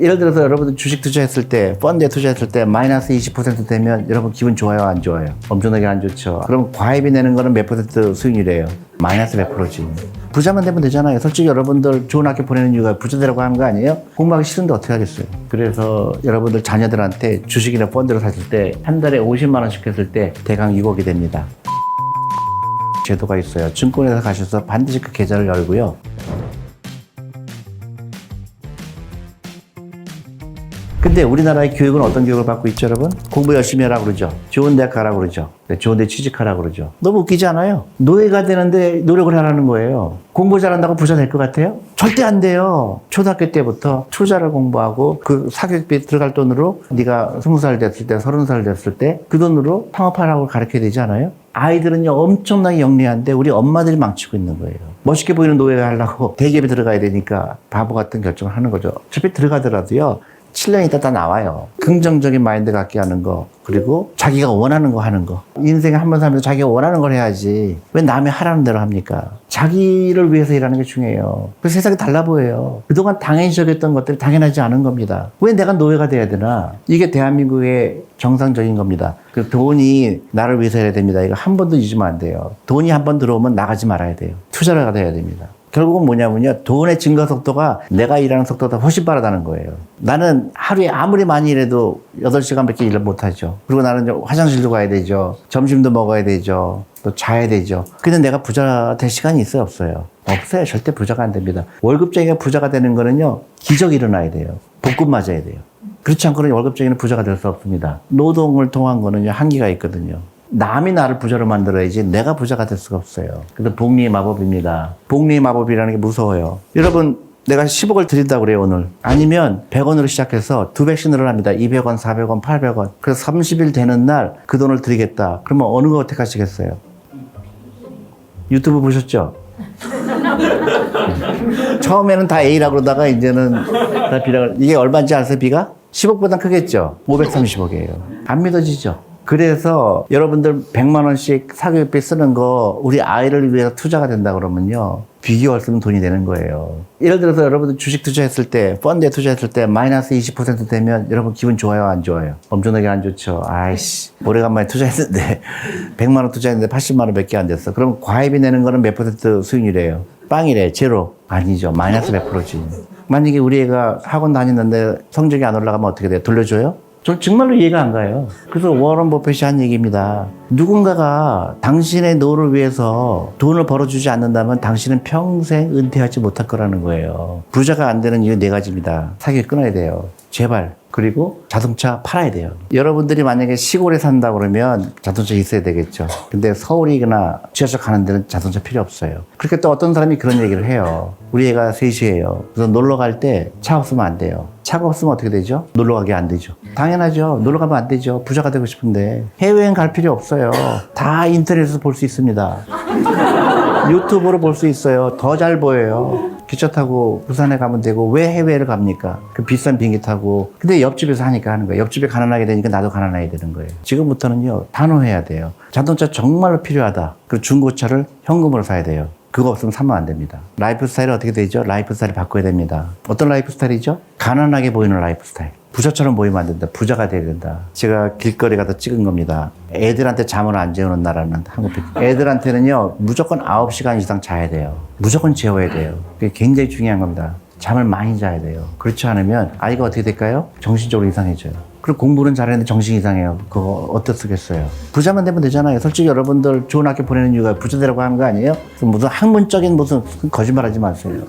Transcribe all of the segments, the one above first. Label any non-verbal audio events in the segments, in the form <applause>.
예를 들어서 여러분들 주식 투자했을 때, 펀드에 투자했을 때 마이너스 20% 되면 여러분 기분 좋아요, 안 좋아요? 엄청나게 안 좋죠. 그럼 과입이 내는 거는 몇 퍼센트 수익률이에요? 마이너스 100%지. 부자만 되면 되잖아요. 솔직히 여러분들 좋은 학교 보내는 이유가 부자 되라고 하는 거 아니에요? 공부하기 싫은데 어떻게 하겠어요? 그래서 여러분들 자녀들한테 주식이나 펀드를 샀을 때 한 달에 50만 원씩 했을 때 대강 6억이 됩니다. 제도가 있어요. 증권회사 가셔서 반드시 그 계좌를 열고요. 근데 우리나라의 교육은 어떤 교육을 받고 있죠, 여러분? 공부 열심히 하라고 그러죠. 좋은 대학 가라고 그러죠. 네, 좋은 데 취직하라고 그러죠. 너무 웃기지 않아요? 노예가 되는데 노력을 하라는 거예요. 공부 잘한다고 부자 될 것 같아요? 절대 안 돼요. 초등학교 때부터 투자를 공부하고 그 사교육비 들어갈 돈으로 네가 스무 살 됐을 때, 서른 살 됐을 때 그 돈으로 창업하라고 가르쳐야 되지 않아요? 아이들은요 엄청나게 영리한데 우리 엄마들이 망치고 있는 거예요. 멋있게 보이는 노예가 하려고 대기업에 들어가야 되니까 바보 같은 결정을 하는 거죠. 어차피 들어가더라도요 7년 있다 다 나와요. 긍정적인 마인드 갖게 하는 거, 그리고 자기가 원하는 거 하는 거. 인생에 한 번 살면서 자기가 원하는 걸 해야지. 왜 남이 하라는 대로 합니까? 자기를 위해서 일하는 게 중요해요. 그래서 세상이 달라 보여요. 그동안 당연시 여겼던 것들이 당연하지 않은 겁니다. 왜 내가 노예가 돼야 되나? 이게 대한민국의 정상적인 겁니다. 그 돈이 나를 위해서 해야 됩니다. 이거 한 번도 잊으면 안 돼요. 돈이 한 번 들어오면 나가지 말아야 돼요. 투자를 해야 됩니다. 결국은 뭐냐면요. 돈의 증가 속도가 내가 일하는 속도보다 훨씬 빠르다는 거예요. 나는 하루에 아무리 많이 일해도 8시간밖에 일을 못 하죠. 그리고 나는 화장실도 가야 되죠. 점심도 먹어야 되죠. 또 자야 되죠. 근데 내가 부자 될 시간이 있어요, 없어요? 없어요. 절대 부자가 안 됩니다. 월급쟁이가 부자가 되는 거는요. 기적이 일어나야 돼요. 복급 맞아야 돼요. 그렇지 않고는 월급쟁이는 부자가 될 수 없습니다. 노동을 통한 거는요, 한계가 있거든요. 남이 나를 부자로 만들어야지 내가 부자가 될 수가 없어요. 그래서 복리의 마법입니다. 복리의 마법이라는 게 무서워요. 여러분, 내가 10억을 드린다고 그래요, 오늘. 아니면 100원으로 시작해서 두 배씩 늘어납니다. 200원, 400원, 800원. 그래서 30일 되는 날 그 돈을 드리겠다. 그러면 어느 거 택하시겠어요? 유튜브 보셨죠? <laughs> 처음에는 다 A라고 그러다가 이제는 다 B라고. 이게 얼마인지 아세요, B가? 10억보다 크겠죠? 530억이에요. 안 믿어지죠? 그래서 여러분들 100만 원씩 사교육비 쓰는 거 우리 아이를 위해서 투자가 된다 그러면요. 비교할 수 없는 돈이 되는 거예요. 예를 들어서 여러분들 주식 투자했을 때, 펀드에 투자했을 때 마이너스 20% 되면 여러분 기분 좋아요, 안 좋아요? 엄청나게 안 좋죠. 아이씨, 오래간만에 투자했는데 <laughs> 100만 원 투자했는데 80만 원밖에 안 됐어. 그럼 과입이 내는 거는 몇 퍼센트 수익률이에요? 빵이래, 제로. 아니죠. 마이너스 100%지. 만약에 우리 애가 학원 다니는데 성적이 안 올라가면 어떻게 돼요? 돌려줘요? 저 정말로 이해가 안 가요. 그래서 워런 버핏이 한 얘기입니다. 누군가가 당신의 노를 위해서 돈을 벌어주지 않는다면 당신은 평생 은퇴하지 못할 거라는 거예요. 부자가 안 되는 이유 네 가지입니다. 사기 끊어야 돼요. 제발. 그리고 자동차 팔아야 돼요. 여러분들이 만약에 시골에 산다 그러면 자동차 있어야 되겠죠. 근데 서울이거나 지하철 가는 데는 자동차 필요 없어요. 그렇게 또 어떤 사람이 그런 얘기를 해요. 우리 애가 셋이에요. 그래서 놀러 갈 때 차 없으면 안 돼요. 차가 없으면 어떻게 되죠? 놀러 가기 안 되죠. 당연하죠. 놀러 가면 안 되죠. 부자가 되고 싶은데. 해외여행 갈 필요 없어요. 다 인터넷에서 볼 수 있습니다. <laughs> 유튜브로 볼 수 있어요. 더 잘 보여요. 기차 타고 부산에 가면 되고 왜 해외를 갑니까? 그 비싼 비행기 타고 근데 옆집에서 하니까 하는 거예요. 옆집에 가난하게 되니까 나도 가난하게 되는 거예요. 지금부터는요 단호해야 돼요. 자동차 정말로 필요하다. 그리고 중고차를 현금으로 사야 돼요. 그거 없으면 사면 안 됩니다. 라이프 스타일이 어떻게 되죠? 라이프 스타일을 바꿔야 됩니다. 어떤 라이프 스타일이죠? 가난하게 보이는 라이프 스타일. 부자처럼 보이면 안 된다. 부자가 돼야 된다. 제가 길거리 가서 찍은 겁니다. 애들한테 잠을 안 재우는 나라는 한국 피 애들한테는요, 무조건 9시간 이상 자야 돼요. 무조건 재워야 돼요. 그게 굉장히 중요한 겁니다. 잠을 많이 자야 돼요. 그렇지 않으면 아이가 어떻게 될까요? 정신적으로 이상해져요. 그리고 공부는 잘했는데 정신 이상해요. 그거 어떻겠어요? 부자만 되면 되잖아요. 솔직히 여러분들 좋은 학교 보내는 이유가 부자 되라고 하는 거 아니에요? 무슨 학문적인 무슨 거짓말 하지 마세요.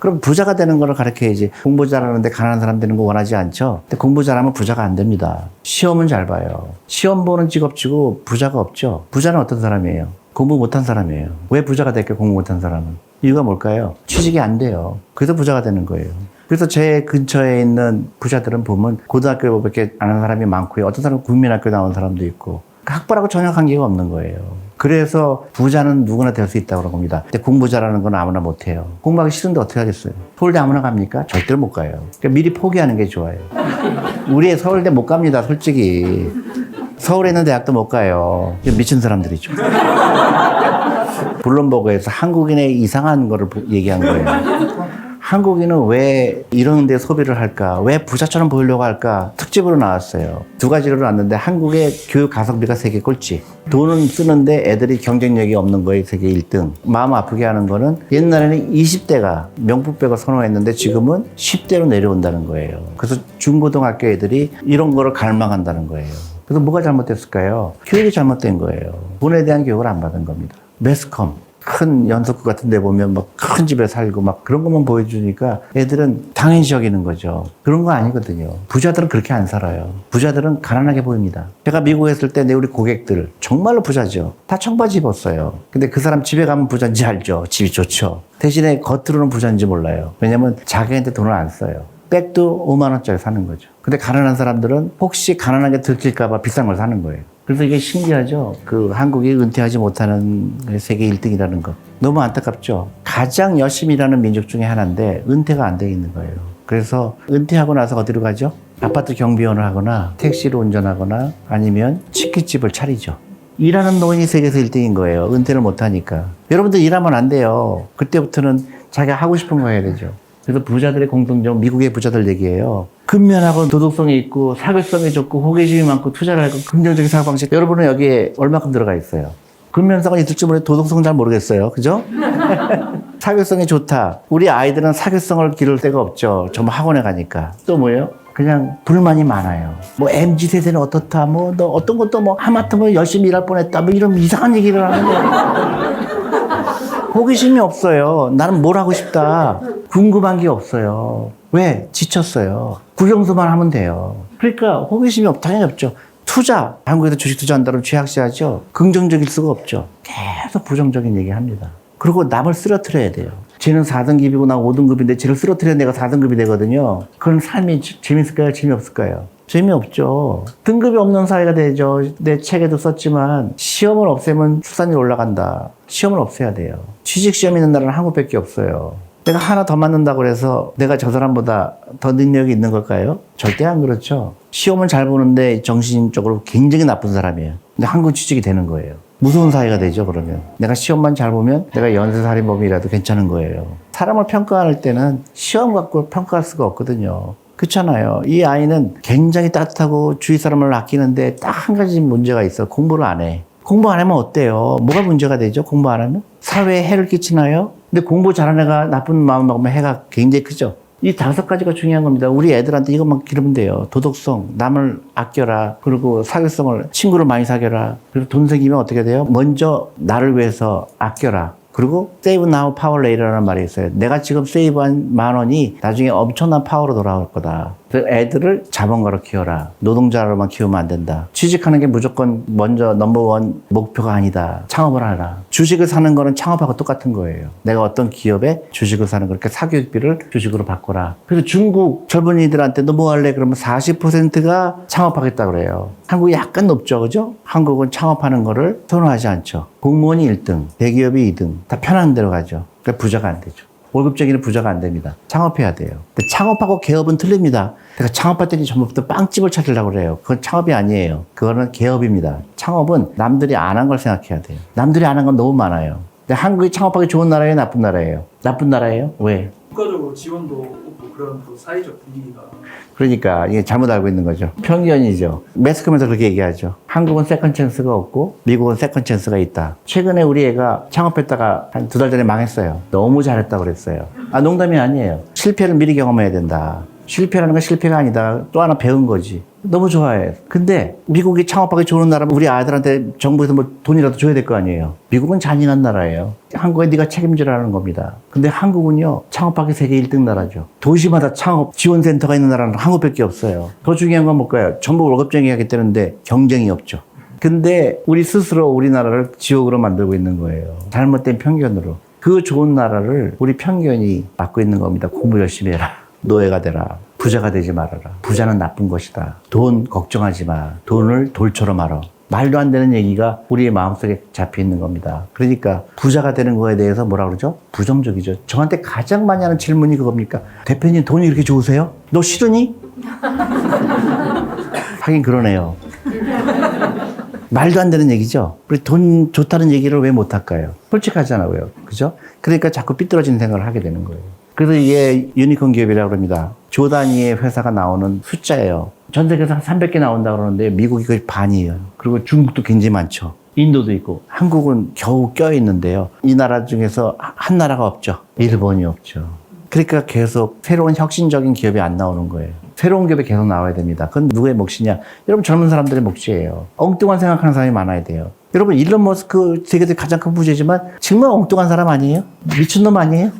그럼 부자가 되는 거를 가르쳐야지. 공부 잘하는데 가난한 사람 되는 거 원하지 않죠? 근데 공부 잘하면 부자가 안 됩니다. 시험은 잘 봐요. 시험 보는 직업치고 부자가 없죠? 부자는 어떤 사람이에요? 공부 못한 사람이에요. 왜 부자가 될까요? 공부 못한 사람은? 이유가 뭘까요? 취직이 안 돼요. 그래서 부자가 되는 거예요. 그래서 제 근처에 있는 부자들은 보면 고등학교밖에 안 하는 사람이 많고요. 어떤 사람은 국민학교 나온 사람도 있고. 학벌하고 전혀 관계가 없는 거예요. 그래서 부자는 누구나 될 수 있다고 그런 겁니다. 근데 공부 잘하는 건 아무나 못해요. 공부하기 싫은데 어떻게 하겠어요? 서울대 아무나 갑니까? 절대로 못 가요. 그러니까 미리 포기하는 게 좋아요. 우리 서울대 못 갑니다, 솔직히. 서울에 있는 대학도 못 가요. 미친 사람들이죠. <laughs> 블룸버그에서 한국인의 이상한 거를 보- 얘기한 거예요. 한국인은 왜 이런 데 소비를 할까? 왜 부자처럼 보이려고 할까? 특집으로 나왔어요. 두 가지로 나왔는데 한국의 교육 가성비가 세계 꼴찌. 돈은 쓰는데 애들이 경쟁력이 없는 거에 세계 1등. 마음 아프게 하는 거는 옛날에는 20대가 명품백을 선호했는데 지금은 10대로 내려온다는 거예요. 그래서 중고등학교 애들이 이런 거를 갈망한다는 거예요. 그래서 뭐가 잘못됐을까요? 교육이 잘못된 거예요. 돈에 대한 교육을 안 받은 겁니다. 매스컴. 큰 연속구 같은 데 보면 막 큰 집에 살고 막 그런 것만 보여주니까 애들은 당연시 여기는 거죠. 그런 거 아니거든요. 부자들은 그렇게 안 살아요. 부자들은 가난하게 보입니다. 제가 미국에 있을 때 내 우리 고객들 정말로 부자죠. 다 청바지 입었어요. 근데 그 사람 집에 가면 부자인지 알죠. 집이 좋죠. 대신에 겉으로는 부자인지 몰라요. 왜냐면 자기한테 돈을 안 써요. 백도 5만 원짜리 사는 거죠. 근데 가난한 사람들은 혹시 가난하게 들킬까봐 비싼 걸 사는 거예요. 그래서 이게 신기하죠. 그 한국이 은퇴하지 못하는 세계 1등이라는 것. 너무 안타깝죠. 가장 열심히 일하는 민족 중에 하나인데 은퇴가 안 돼 있는 거예요. 그래서 은퇴하고 나서 어디로 가죠? 아파트 경비원을 하거나 택시를 운전하거나 아니면 치킨집을 차리죠. 일하는 노인이 세계에서 1등인 거예요. 은퇴를 못하니까. 여러분들 일하면 안 돼요. 그때부터는 자기가 하고 싶은 거 해야 되죠. 그래서 부자들의 공통점, 미국의 부자들 얘기예요. 근면하고 도덕성이 있고 사교성이 좋고 호기심이 많고 투자를 하고 긍정적인 사고 방식. 여러분은 여기에 얼마큼 들어가 있어요? 근면성은 있을지 모르겠는데 도덕성은 잘 모르겠어요. 그죠? <laughs> 사교성이 좋다. 우리 아이들은 사교성을 기를 데가 없죠. 전부 학원에 가니까. 또 뭐예요? 그냥 불만이 많아요. 뭐 MZ 세대는 어떻다. 뭐 너 어떤 것도 뭐 하마터면 열심히 일할 뻔했다. 뭐 이런 이상한 얘기를 하는 거예요. <laughs> 호기심이 없어요. 나는 뭘 하고 싶다. 궁금한 게 없어요. 왜? 지쳤어요. 구경수만 하면 돼요. 그러니까 호기심이 없, 당연히 없죠. 투자. 한국에서 주식 투자한다면 최악시하죠. 긍정적일 수가 없죠. 계속 부정적인 얘기 합니다. 그리고 남을 쓰러뜨려야 돼요. 쟤는 4등급이고 나 5등급인데 쟤를 쓰러뜨려 내가 4등급이 되거든요. 그런 삶이 지- 재밌을까요? 재미없을까요? 재미없죠. 등급이 없는 사회가 되죠. 내 책에도 썼지만 시험을 없애면 출산율 올라간다. 시험을 없애야 돼요. 취직 시험 있는 나라는 한국밖에 없어요. 내가 하나 더 맞는다고 해서 내가 저 사람보다 더 능력이 있는 걸까요? 절대 안 그렇죠. 시험은 잘 보는데 정신적으로 굉장히 나쁜 사람이에요. 근데 한국 취직이 되는 거예요. 무서운 사회가 되죠, 그러면. 내가 시험만 잘 보면 내가 연쇄살인범이라도 괜찮은 거예요. 사람을 평가할 때는 시험 갖고 평가할 수가 없거든요. 그렇잖아요. 이 아이는 굉장히 따뜻하고 주위 사람을 아끼는데 딱 한 가지 문제가 있어. 공부를 안 해. 공부 안 하면 어때요? 뭐가 문제가 되죠? 공부 안 하면? 사회에 해를 끼치나요? 근데 공부 잘하는 애가 나쁜 마음 먹으면 해가 굉장히 크죠. 이 다섯 가지가 중요한 겁니다. 우리 애들한테 이것만 기르면 돼요. 도덕성, 남을 아껴라. 그리고 사교성을, 친구를 많이 사귀어라. 그리고 돈 생기면 어떻게 돼요? 먼저 나를 위해서 아껴라. 그리고 save now, power later라는 말이 있어요. 내가 지금 세이브한 만 원이 나중에 엄청난 파워로 돌아올 거다. 그래서 애들을 자본가로 키워라. 노동자로만 키우면 안 된다. 취직하는 게 무조건 먼저 넘버원 목표가 아니다. 창업을 하라. 주식을 사는 거는 창업하고 똑같은 거예요. 내가 어떤 기업에 주식을 사는 거니까 사교육비를 주식으로 바꿔라. 그래서 중국 젊은이들한테 너 뭐 할래? 그러면 40%가 창업하겠다 그래요. 한국이 약간 높죠, 그죠? 한국은 창업하는 거를 선호하지 않죠. 공무원이 1등, 대기업이 2등. 다 편한 데로 가죠. 그러니까 부자가 안 되죠. 월급쟁이는 부자가 안 됩니다. 창업해야 돼요. 근데 창업하고 개업은 틀립니다. 내가 창업할 때는 전부터 빵집을 찾으려고 그래요. 그건 창업이 아니에요. 그거는 개업입니다. 창업은 남들이 안 한 걸 생각해야 돼요. 남들이 안 한 건 너무 많아요. 근데 한국이 창업하기 좋은 나라예요? 나쁜 나라예요? 나쁜 나라예요? 왜? 국가적으로 지원도 없고 그런 또 사회적 분위기가 그러니까 이게 잘못 알고 있는 거죠. 편견이죠. 매스컴에서 그렇게 얘기하죠. 한국은 세컨 찬스가 없고 미국은 세컨 찬스가 있다. 최근에 우리 애가 창업했다가 한 두 달 전에 망했어요. 너무 잘했다고 그랬어요. 아 농담이 아니에요. 실패를 미리 경험해야 된다. 실패라는 건 실패가 아니다. 또 하나 배운 거지. 너무 좋아해. 근데 미국이 창업하기 좋은 나라면 우리 아이들한테 정부에서 뭐 돈이라도 줘야 될 거 아니에요. 미국은 잔인한 나라예요. 한국에 네가 책임지라는 겁니다. 근데 한국은요 창업하기 세계 1등 나라죠. 도시마다 창업 지원센터가 있는 나라는 한국밖에 없어요. 더 중요한 건 뭘까요? 전부 월급쟁이 하겠다는데 경쟁이 없죠. 근데 우리 스스로 우리나라를 지옥으로 만들고 있는 거예요. 잘못된 편견으로. 그 좋은 나라를 우리 편견이 막고 있는 겁니다. 공부 열심히 해라. 노예가 되라. 부자가 되지 말아라. 부자는 나쁜 것이다. 돈 걱정하지 마. 돈을 돌처럼 알아. 말도 안 되는 얘기가 우리의 마음속에 잡혀 있는 겁니다. 그러니까 부자가 되는 거에 대해서 뭐라 그러죠? 부정적이죠. 저한테 가장 많이 하는 질문이 그겁니까? 대표님 돈이 이렇게 좋으세요? 너 싫으니? <laughs> 하긴 그러네요. 말도 안 되는 얘기죠. 우리 돈 좋다는 얘기를 왜 못할까요? 솔직하잖아요. 그죠? 그러니까 자꾸 삐뚤어진 생각을 하게 되는 거예요. 그래서 이게 유니콘 기업이라고 합니다. 조 단위의 회사가 나오는 숫자예요. 전 세계에서 한 300개 나온다 그러는데 미국이 거의 반이에요. 그리고 중국도 굉장히 많죠. 인도도 있고 한국은 겨우 껴 있는데요. 이 나라 중에서 한 나라가 없죠. 일본이 없죠. 그러니까 계속 새로운 혁신적인 기업이 안 나오는 거예요. 새로운 기업이 계속 나와야 됩니다. 그건 누구의 몫이냐? 여러분 젊은 사람들의 몫이에요. 엉뚱한 생각하는 사람이 많아야 돼요. 여러분 일론 머스크 세계에서 가장 큰 부자지만 정말 엉뚱한 사람 아니에요? 미친놈 아니에요?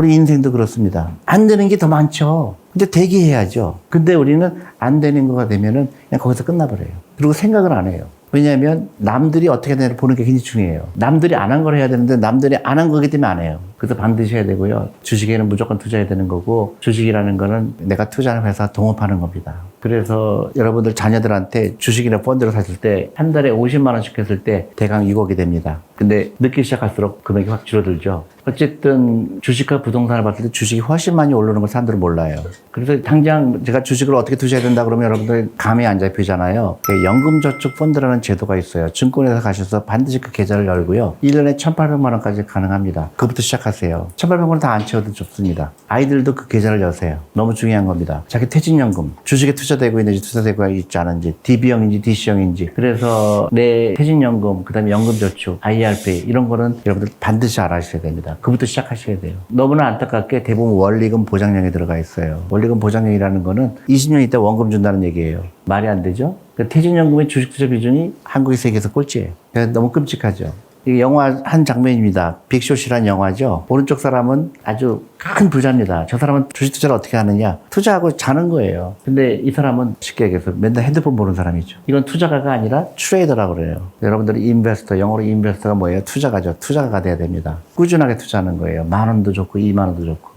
우리 인생도 그렇습니다. 안 되는 게 더 많죠. 근데 되게 해야죠. 근데 우리는 안 되는 거가 되면은 그냥 거기서 끝나버려요. 그리고 생각을 안 해요. 왜냐하면 남들이 어떻게 되나 보는 게 굉장히 중요해요. 남들이 안 한 걸 해야 되는데 남들이 안 한 거기 때문에 안 해요. 그래서 반드시 해야 되고요. 주식에는 무조건 투자해야 되는 거고 주식이라는 거는 내가 투자하는 회사 동업하는 겁니다. 그래서 여러분들 자녀들한테 주식이나 펀드를 샀을 때한 달에 50만 원씩 했을 때 대강 6억이 됩니다. 근데 늦게 시작할수록 금액이 확 줄어들죠. 어쨌든 주식과 부동산을 봤을 때 주식이 훨씬 많이 오르는 걸 사람들은 몰라요. 그래서 당장 제가 주식을 어떻게 투자해야 된다 그러면 여러분들 감이 안 잡히잖아요. 그 연금저축 펀드라는 제도가 있어요. 증권회사 가셔서 반드시 그 계좌를 열고요. 1년에 1,800만 원까지 가능합니다. 그부터 시작하세요. 1,800만 원 다 안 채워도 좋습니다. 아이들도 그 계좌를 여세요. 너무 중요한 겁니다. 자기 퇴직연금, 주식에 투자되고 있는지 투자되고 있지 않은지, DB형인지 DC형인지. 그래서 내 퇴직연금, 그 다음에 연금저축, IRP 이런 거는 여러분들 반드시 알아주셔야 됩니다. 그부터 시작하셔야 돼요. 너무나 안타깝게 대부분 원리금 보장량에 들어가 있어요. 원리금 보장량이라는 거는 20년 있다 원금 준다는 얘기예요. 말이 안 되죠? 그 퇴직연금의 주식 투자 비중이 한국의 세계에서 꼴찌예요. 너무 끔찍하죠. 이게 영화 한 장면입니다. 빅숏이라는 영화죠. 오른쪽 사람은 아주 큰 부자입니다. 저 사람은 주식 투자를 어떻게 하느냐? 투자하고 자는 거예요. 근데 이 사람은 쉽게 얘기해서 맨날 핸드폰 보는 사람이죠. 이건 투자가가 아니라 트레이더라고 그래요. 여러분들이 인베스터, 영어로 인베스터가 뭐예요? 투자가죠. 투자가가 돼야 됩니다. 꾸준하게 투자하는 거예요. 만 원도 좋고, 이만 원도 좋고.